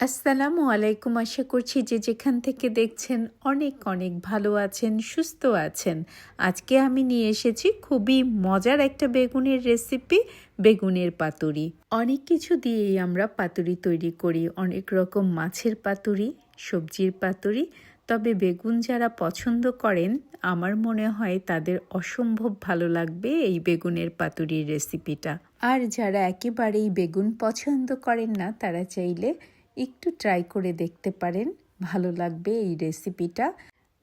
আসসালামু আলাইকুম। আশা করছি যে যেখান থেকে দেখছেন অনেক অনেক ভালো আছেন, সুস্থ আছেন। আজকে আমি নিয়ে এসেছি খুবই মজার একটা বেগুনের রেসিপি বেগুনের পাতুরি। অনেক কিছু দিয়েই আমরা পাতুরি তৈরি করি। অনেক রকম মাছের পাতুরি, সবজির পাতুরি। তবে বেগুন যারা পছন্দ করেন, আমার মনে হয় তাদের অসম্ভব ভালো লাগবে এই বেগুনের পাতুরির রেসিপিটা আর যারা একেবারেই বেগুন পছন্দ করেন না, তারা চাইলে একটু ট্রাই করে দেখতে পারেন। ভালো লাগবে এই রেসিপিটা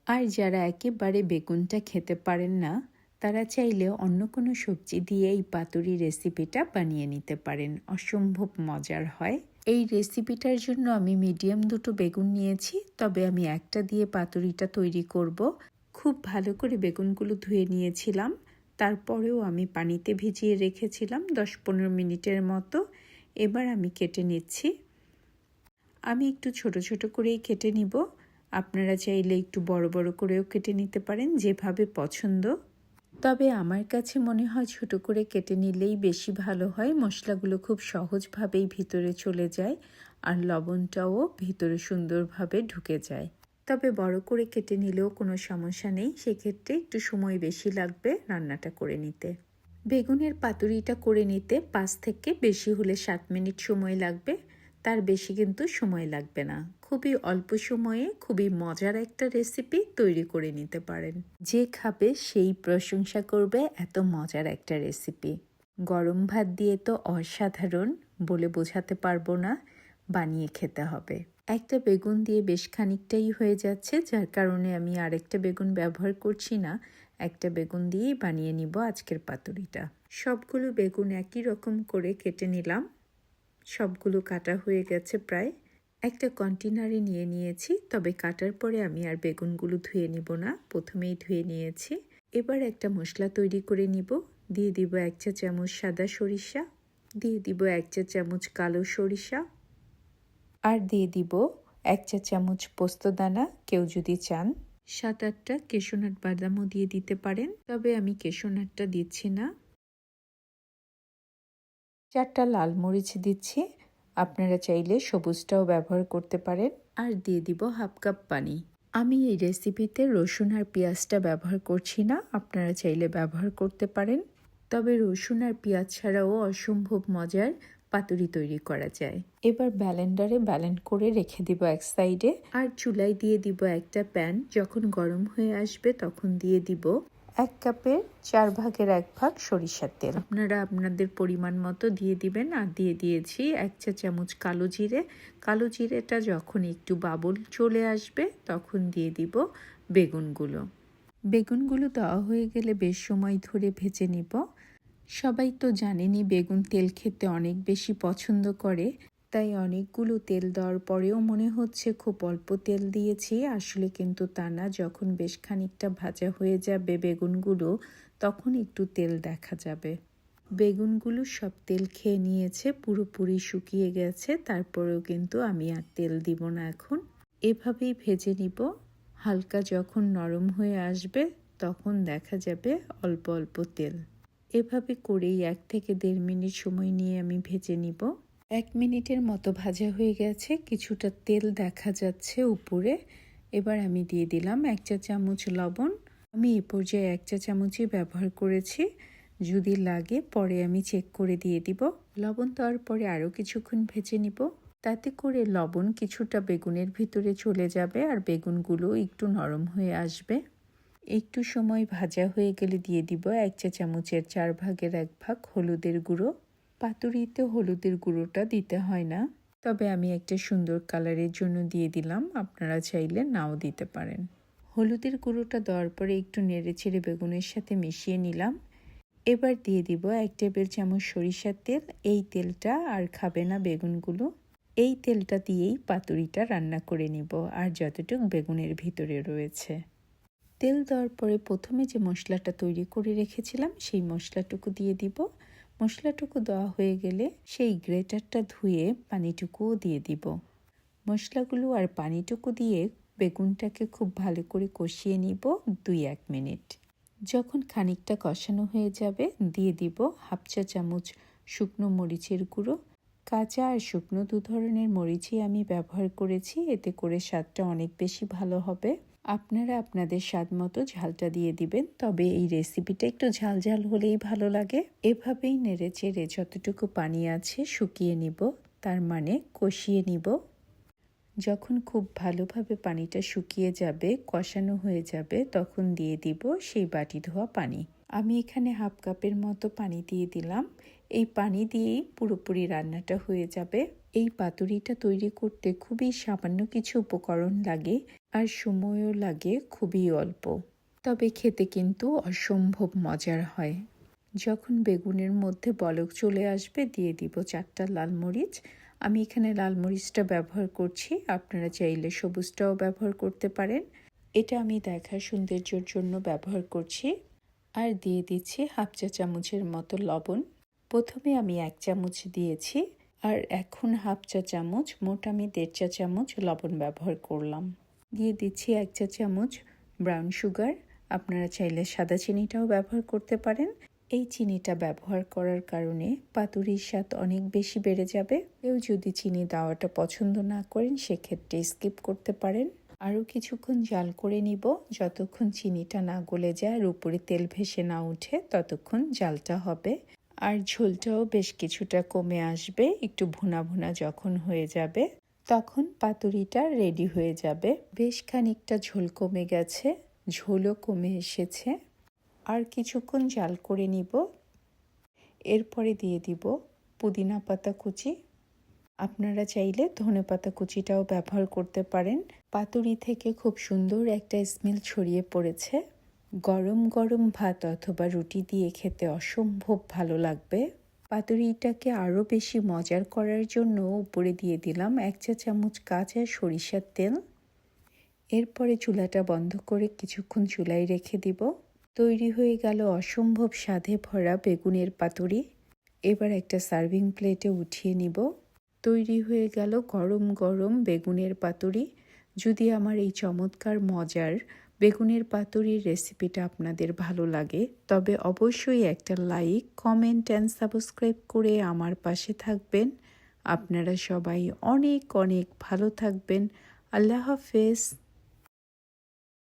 আর যারা একেবারে বেগুনটা খেতে পারেন না, তারা চাইলে অন্য কোনো সবজি দিয়ে এই পাতুরি রেসিপিটা বানিয়ে নিতে পারেন। অসম্ভব মজার হয়। এই রেসিপিটার জন্য আমি মিডিয়াম দুটো বেগুন নিয়েছি, তবে আমি একটা দিয়ে পাতুরিটা তৈরি করব। খুব ভালো করে বেগুনগুলো ধুয়ে নিয়েছিলাম। তারপরেও আমি পানিতে ভিজিয়ে রেখেছিলাম দশ পনেরো মিনিটের মতো। এবার আমি কেটে নিচ্ছি। আমি একটু ছোট ছোট করেই কেটে নিব। আপনারা চাইলে একটু বড় বড় করেও কেটে নিতে পারেন যেভাবে পছন্দ। তবে আমার কাছে মনে হয় ছোট করে কেটে নিলেই বেশি ভালো হয়। মশলাগুলো খুব সহজভাবেই ভিতরে চলে যায় আর লবণটাও ভিতরে সুন্দরভাবে ঢুকে যায়। তবে বড় করে কেটে নিলেও কোনো সমস্যা নেই। সেক্ষেত্রে একটু সময় বেশি লাগবে রান্নাটা করে নিতে। বেগুনের পাতুরিটা করে নিতে পাঁচ থেকে বেশি হলে সাত মিনিট সময় লাগবে। তার বেশি কিন্তু সময় লাগবে না। খুবই অল্প সময়ে খুবই মজার একটা রেসিপি তৈরি করে নিতে পারেন। যে খাবে সেই প্রশংসা করবে এত মজার একটা রেসিপি গরম ভাত দিয়ে তো অসাধারণ বলে বোঝাতে পারব না, বানিয়ে খেতে হবে। একটা বেগুন দিয়ে বেশ খানিকটাই হয়ে যাচ্ছে, যার কারণে আমি আরেকটা বেগুন ব্যবহার করছি না। একটা বেগুন দিয়েই বানিয়ে নিব আজকের পাতুরিটা। সবগুলো বেগুন একই রকম করে কেটে নিলাম। সবগুলো কাটা হয়ে গেছে প্রায়। একটা কন্টেনারে নিয়ে নিয়েছি, তবে কাটার পরে আমি আর বেগুনগুলো ধুয়ে নিব না, প্রথমেই ধুয়ে নিয়েছি। এবার একটা মশলা তৈরি করে নিব। দিয়ে দিব এক চা চামচ সাদা সরিষা, দিয়ে দিব এক চা চামচ কালো সরিষা, আর দিয়ে দিব এক চা চামচ পোস্তদানা কেউ যদি চান। সাত আটটা কেশোনাট বাদামও দিয়ে দিতে পারেন, তবে আমি কেশোনাটটা দিচ্ছি না। চারটা লাল মরিচ দিচ্ছি। আপনারা চাইলে সবুজটাও ব্যবহার করতে পারেন। আর দিয়ে দিব হাফ কাপ পানি। আমি এই রেসিপিতে রসুন আর পেঁয়াজটা ব্যবহার করছি না। আপনারা চাইলে ব্যবহার করতে পারেন। তবে রসুন আর পেঁয়াজ ছাড়াও অসম্ভব মজার পাতুরি তৈরি করা যায়। এবার ব্যালেন্ডারে ব্যালেন্ড করে রেখে দিব এক সাইডে। আর চুলায় দিয়ে দিব একটা প্যান। যখন গরম হয়ে আসবে তখন দিয়ে দিব এক কাপের চার ভাগের এক ভাগ সরিষার তেল। আপনারা আপনাদের পরিমাণ মতো দিয়ে দিবেন, আর দিয়ে দিয়েছি এক চা চামচ কালো জিরে। কালো জিরেটা যখন একটু বাবল চলে আসবে, তখন দিয়ে দিব বেগুনগুলো। বেগুনগুলো দেওয়া হয়ে গেলে বেশ সময় ধরে ভেজে নিব। সবাই তো জানেনই বেগুন তেল খেতে অনেক বেশি পছন্দ করে। তাই অনেকগুলো তেল দেওয়ার পরেও মনে হচ্ছে খুব অল্প তেল দিয়েছি। আসলে কিন্তু তা না, যখন বেশ খানিকটা ভাজা হয়ে যাবে বেগুনগুলো, তখন একটু তেল দেখা যাবে। বেগুনগুলো সব তেল খেয়ে নিয়েছে, পুরোপুরি শুকিয়ে গেছে, তারপরেও কিন্তু আমি আর তেল দিব না এখন। এভাবেই ভেজে নিব। হালকা যখন নরম হয়ে আসবে, তখন দেখা যাবে অল্প অল্প তেল। এভাবে করেই এক থেকে দেড় মিনিট সময় নিয়ে আমি ভেজে নিব। এক মিনিটের মতো ভাজা হয়ে গেছে, কিছুটা তেল দেখা যাচ্ছে উপরে। এবার আমি দিয়ে দিলাম এক চা চামচ লবণ। আমি এ পর্যায়ে এক চা চামচই ব্যবহার করেছি। যদি লাগে, পরে আমি চেক করে দিয়ে দিব। লবণ দেওয়ার পরে আরও কিছুক্ষণ ভেজে নিব। তাতে করে লবণ কিছুটা বেগুনের ভিতরে চলে যাবে আর বেগুনগুলো একটু নরম হয়ে আসবে। একটু সময় ভাজা হয়ে গেলে দিয়ে দিব এক চা চামচের চার ভাগের এক ভাগ হলুদের গুঁড়ো। পাতুরিতে হলুদের গুঁড়োটা দিতে হয় না। তবে আমি একটা সুন্দর কালারের জন্য দিয়ে দিলাম, আপনারা চাইলে নাও দিতে পারেন। হলুদের গুঁড়োটা দেওয়ার পরে একটু নেড়ে ছেড়ে বেগুনের সাথে মিশিয়ে নিলাম। এবার দিয়ে দিব এক টেবিল চামচ সরিষার তেল, এই তেলটা আর খাবে না বেগুনগুলো। এই তেলটা দিয়েই পাতুরিটা রান্না করে নিব, আর যতটুক বেগুনের ভিতরে রয়েছে। তেল দেওয়ার পরে প্রথমে যে মশলাটা তৈরি করে রেখেছিলাম, সেই মশলাটুকু দিয়ে দিব। মশলাটুকু দেওয়া হয়ে গেলে সেই গ্রেটারটা ধুয়ে পানিটুকুও দিয়ে দিব। মশলাগুলো আর পানিটুকু দিয়ে বেগুনটাকে খুব ভালো করে কষিয়ে নিব দুই এক মিনিট। যখন খানিকটা কষানো হয়ে যাবে, দিয়ে দিব হাফ চা চামচ শুকনো মরিচের গুঁড়ো। কাঁচা আর শুকনো দু ধরনের মরিচই আমি ব্যবহার করেছি, এতে করে স্বাদটা অনেক বেশি ভালো হবে। আপনারা আপনাদের স্বাদ মতো ঝালটা দিয়ে দিবেন। তবে এই রেসিপিটা একটু ঝাল ঝাল হলেই ভালো লাগে। এভাবেই নেড়ে চেড়ে যতটুকু পানি আছে শুকিয়ে নিব, তার মানে কষিয়ে নিব। যখন খুব ভালোভাবে পানিটা শুকিয়ে যাবে, কষানো হয়ে যাবে, তখন দিয়ে দিব সেই বাটি ধোয়া পানি। আমি এখানে হাফ কাপের মতো পানি দিয়ে দিলাম। এই পানি দিয়েই পুরোপুরি রান্নাটা হয়ে যাবে। এই পাতুরিটা তৈরি করতে খুবই সামান্য কিছু উপকরণ লাগে। আর সময়ও লাগে খুবই অল্প। তবে খেতে কিন্তু অসম্ভব মজার হয়। যখন বেগুনের মধ্যে বলক চলে আসবে, দিয়ে দিব চারটা লাল মরিচ। আমি এখানে লাল মরিচটা ব্যবহার করছি, আপনারা চাইলে সবুজটাও ব্যবহার করতে পারেন। এটা আমি দেখার সৌন্দর্যের জন্য ব্যবহার করছি। আর দিয়ে দিচ্ছি হাফ চা চামচের মতো লবণ। প্রথমে আমি এক চামচ দিয়েছি, আর এখন হাফ চা চামচ, মোট আমি দেড় চা চামচ লবণ ব্যবহার করলাম। দিয়ে দিচ্ছি এক চা চামচ ব্রাউন সুগার আপনারা চাইলে সাদা চিনিটাও ব্যবহার করতে পারেন। এই চিনিটা ব্যবহার করার কারণে পাতুরির স্বাদ অনেক বেশি বেড়ে যাবে। কেউ যদি চিনি দেওয়াটা পছন্দ না করেন, সেক্ষেত্রে স্কিপ করতে পারেন। আরও কিছুক্ষণ জাল করে নিব। যতক্ষণ চিনিটা না গলে যায় আর উপরে তেল ভেসে না উঠে, ততক্ষণ জালটা হবে। আর ঝোলটাও বেশ কিছুটা কমে আসবে। একটু ভুনা ভুনা যখন হয়ে যাবে তখন পাতুরিটা রেডি হয়ে যাবে। বেশ খানিকটা ঝোল কমে গেছে, ঝোলও কমে এসেছে। আর কিছুক্ষণ জাল করে নিব। এরপরে দিয়ে দিব পুদিনা পাতা কুচি। আপনারা চাইলে ধনে পাতা কুচিটাও ব্যবহার করতে পারেন। পাতুরি থেকে খুব সুন্দর একটা স্মেল ছড়িয়ে পড়েছে। গরম গরম ভাত অথবা রুটি দিয়ে খেতে অসম্ভব ভালো লাগবে। পাতুরিটাকে আরও বেশি মজার করার জন্য উপরে দিয়ে দিলাম এক চা চামচ কাঁচা সরিষার তেল। এরপরে চুলাটা বন্ধ করে কিছুক্ষণ চুলায় রেখে দিব। তৈরি হয়ে গেল অসম্ভব স্বাদে ভরা বেগুনের পাতুরি। এবার একটা সার্ভিং প্লেটে উঠিয়ে নিব। তৈরি হয়ে গেল গরম গরম বেগুনের পাতুরি। যদি আমার এই চমৎকার মজার বেগুনের পাতুরির রেসিপিটা আপনাদের ভালো লাগে, তবে অবশ্যই একটা লাইক কমেন্ট অ্যান্ড সাবস্ক্রাইব করে আমার পাশে থাকবেন। আপনারা সবাই অনেক অনেক ভালো থাকবেন। আল্লাহ হাফেজ।